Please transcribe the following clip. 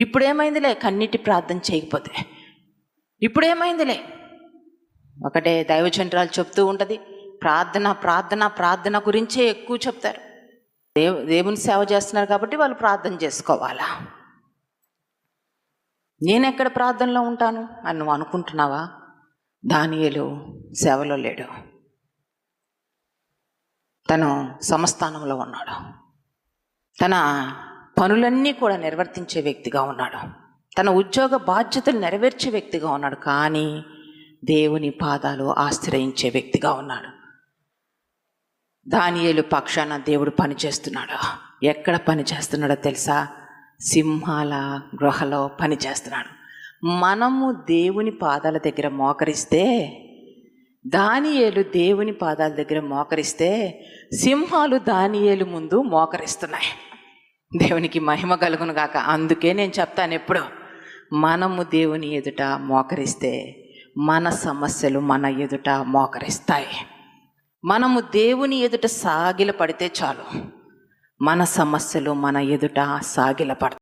ఇప్పుడేమైందిలే కన్నీటి ప్రార్థన చేయకపోతే? ఇప్పుడేమైందిలే? ఒకటే దైవచంద్రాలు చెప్తూ ఉంటుంది ప్రార్థన ప్రార్థన ప్రార్థన గురించే ఎక్కువ చెప్తారు. దేవు దేవుని సేవ చేస్తున్నారు కాబట్టి వాళ్ళు ప్రార్థన చేసుకోవాలా? నేను ఎక్కడ ప్రార్థనలో ఉంటాను? అని నువ్వు అనుకుంటున్నావా? దానియలు సేవలో లేడు. తను సమస్థానంలో ఉన్నాడు. తన పనులన్నీ కూడా నిర్వర్తించే వ్యక్తిగా ఉన్నాడు. తన ఉద్యోగ బాధ్యతలు నెరవేర్చే వ్యక్తిగా ఉన్నాడు. కానీ దేవుని పాదాలు ఆశ్రయించే వ్యక్తిగా ఉన్నాడు. దానియేలు పక్షాన దేవుడు పని చేస్తున్నాడు. ఎక్కడ పని చేస్తున్నాడో తెలుసా? సింహాల గృహలో పని చేస్తున్నాడు. మనము దేవుని పాదాల దగ్గర మోకరిస్తే దానియేలు దేవుని పాదాల దగ్గర మోకరిస్తే సింహాలు దానియేలు ముందు మోకరిస్తున్నాయి. దేవునికి మహిమ కలుగును గాక. అందుకే నేను చెప్తాను ఎప్పుడు మనము దేవుని ఎదుట మోకరిస్తే మన సమస్యలు మన ఎదుట మోకరిస్తాయి. మనము దేవుని ఎదుట సాగిల పడితే చాలు మన సమస్యలు మన ఎదుట సాగిల పడతాయి